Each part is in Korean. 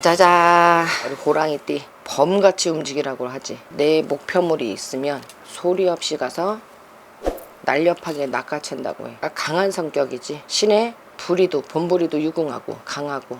짜잔. 호랑이띠. 범같이 움직이라고 하지. 내 목표물이 있으면 소리 없이 가서 날렵하게 낚아챈다고 해. 그러니까 강한 성격이지. 신의 불이도 본부리도 유궁하고 강하고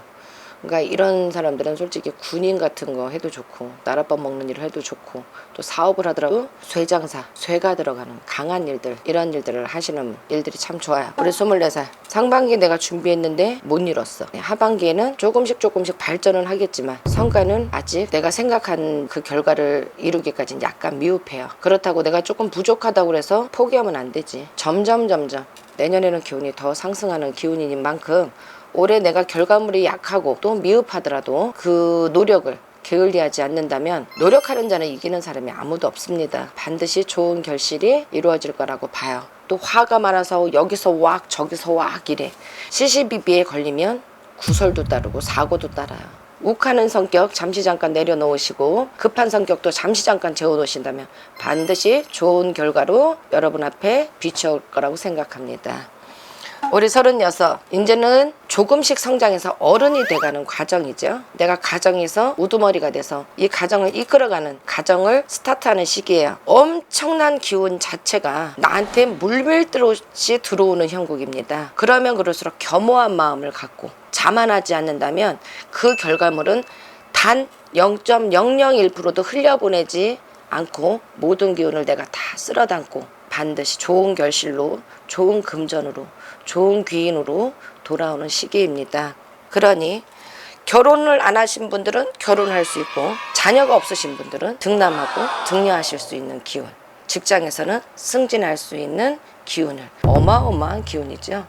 그러니까 이런 사람들은 솔직히 군인 같은 거 해도 좋고 나랏밥 먹는 일을 해도 좋고 또 사업을 하더라도 쇠장사 쇠가 들어가는 강한 일들 이런 일들을 하시는 일들이 참 좋아요. 우리 24살. 상반기 내가 준비했는데 못 이뤘어. 하반기에는 조금씩 조금씩 발전은 하겠지만 성과는 아직 내가 생각한 그 결과를 이루기까지는 약간 미흡해요. 그렇다고 내가 조금 부족하다고 해서 포기하면 안 되지. 점점 점점 내년에는 기운이 더 상승하는 기운인 만큼 올해 내가 결과물이 약하고 또 미흡하더라도 그 노력을 게을리하지 않는다면 노력하는 자는 이기는 사람이 아무도 없습니다. 반드시 좋은 결실이 이루어질 거라고 봐요. 또 화가 많아서 여기서 왁 저기서 왁 이래 시시비비에 걸리면 구설도 따르고 사고도 따라요. 욱하는 성격 잠시 잠깐 내려놓으시고 급한 성격도 잠시 잠깐 재워놓으신다면 반드시 좋은 결과로 여러분 앞에 비춰올 거라고 생각합니다. 우리 서른여섯 이제는 조금씩 성장해서 어른이 돼가는 과정이죠. 내가 가정에서 우두머리가 돼서 이 가정을 이끌어가는 가정을 스타트하는 시기예요. 엄청난 기운 자체가 나한테 물밀듯이 들어오는 형국입니다. 그러면 그럴수록 겸허한 마음을 갖고 자만하지 않는다면 그 결과물은 단 0.001%도 흘려보내지 않고 모든 기운을 내가 다 쓸어담고 반드시 좋은 결실로 좋은 금전으로 좋은 귀인으로 돌아오는 시기입니다. 그러니 결혼을 안 하신 분들은 결혼할 수 있고 자녀가 없으신 분들은 등남하고 등려하실 수 있는 기운 직장에서는 승진할 수 있는 기운을 어마어마한 기운이죠.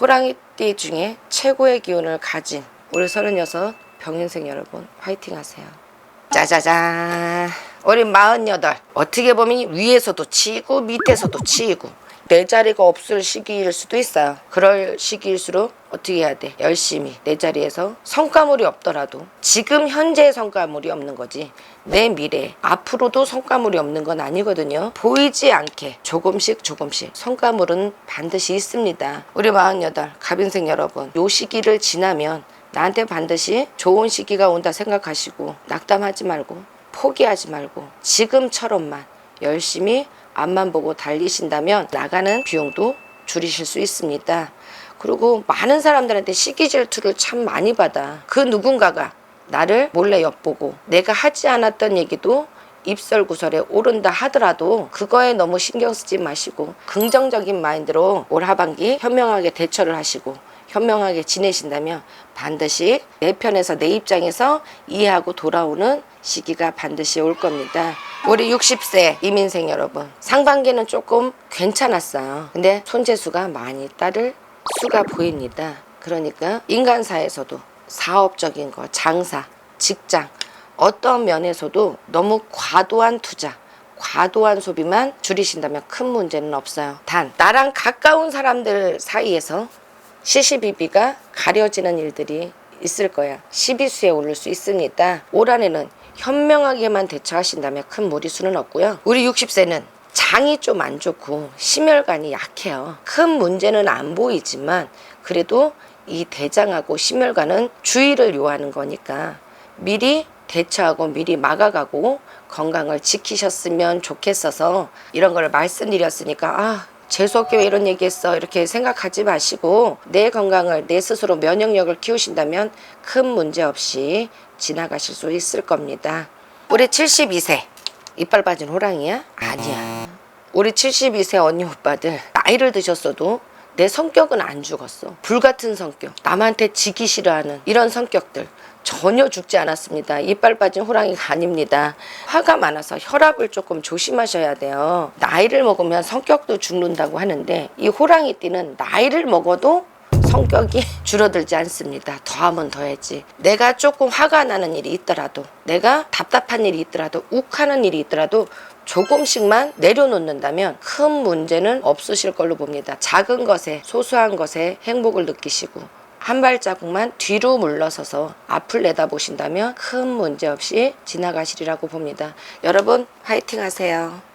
호랑이띠 중에 최고의 기운을 가진 우리 서른여섯 병인생 여러분 화이팅 하세요. 짜자잔. 우리 마흔여덟. 어떻게 보면 위에서도 치이고 밑에서도 치이고 내 자리가 없을 시기일 수도 있어요. 그럴 시기일수록 어떻게 해야 돼? 열심히 내 자리에서 성과물이 없더라도 지금 현재의 성과물이 없는 거지 내 미래 앞으로도 성과물이 없는 건 아니거든요. 보이지 않게 조금씩 조금씩 성과물은 반드시 있습니다. 우리 마흔여덟 갑인생 여러분 요 시기를 지나면 나한테 반드시 좋은 시기가 온다 생각하시고 낙담하지 말고 포기하지 말고 지금처럼만 열심히 앞만 보고 달리신다면 나가는 비용도 줄이실 수 있습니다. 그리고 많은 사람들한테 시기 질투를 참 많이 받아. 그 누군가가 나를 몰래 엿보고 내가 하지 않았던 얘기도 입설구설에 오른다 하더라도 그거에 너무 신경 쓰지 마시고 긍정적인 마인드로 올 하반기 현명하게 대처를 하시고 현명하게 지내신다면 반드시 내 편에서 내 입장에서 이해하고 돌아오는 시기가 반드시 올 겁니다. 우리 60세 이민생 여러분 상반기는 조금 괜찮았어요. 근데 손재수가 많이 따를 수가 보입니다. 그러니까 인간사에서도 사업적인 거, 장사, 직장 어떤 면에서도 너무 과도한 투자 과도한 소비만 줄이신다면 큰 문제는 없어요. 단 나랑 가까운 사람들 사이에서 시시비비가 가려지는 일들이 있을 거야. 시비수에 오를 수 있습니다. 올 한해는 현명하게만 대처하신다면 큰 무리수는 없고요. 우리 60세는 장이 좀 안 좋고 심혈관이 약해요. 큰 문제는 안 보이지만 그래도 이 대장하고 심혈관은 주의를 요하는 거니까 미리 대처하고 미리 막아가고 건강을 지키셨으면 좋겠어서 이런 걸 말씀드렸으니까 아 재수없게 왜 이런 얘기했어 이렇게 생각하지 마시고 내 건강을 내 스스로 면역력을 키우신다면 큰 문제 없이 지나가실 수 있을 겁니다. 우리 72세 이빨 빠진 호랑이야? 아니야. 우리 72세 언니 오빠들 나이를 드셨어도 내 성격은 안 죽었어. 불같은 성격, 남한테 지기 싫어하는 이런 성격들 전혀 죽지 않았습니다. 이빨 빠진 호랑이가 아닙니다. 화가 많아서 혈압을 조금 조심하셔야 돼요. 나이를 먹으면 성격도 죽는다고 하는데 이 호랑이 띠는 나이를 먹어도 성격이 줄어들지 않습니다. 더하면 더해지. 내가 조금 화가 나는 일이 있더라도, 내가 답답한 일이 있더라도, 욱하는 일이 있더라도 조금씩만 내려놓는다면 큰 문제는 없으실 걸로 봅니다. 작은 것에, 소소한 것에 행복을 느끼시고, 한 발자국만 뒤로 물러서서 앞을 내다보신다면 큰 문제 없이 지나가시리라고 봅니다. 여러분, 화이팅 하세요.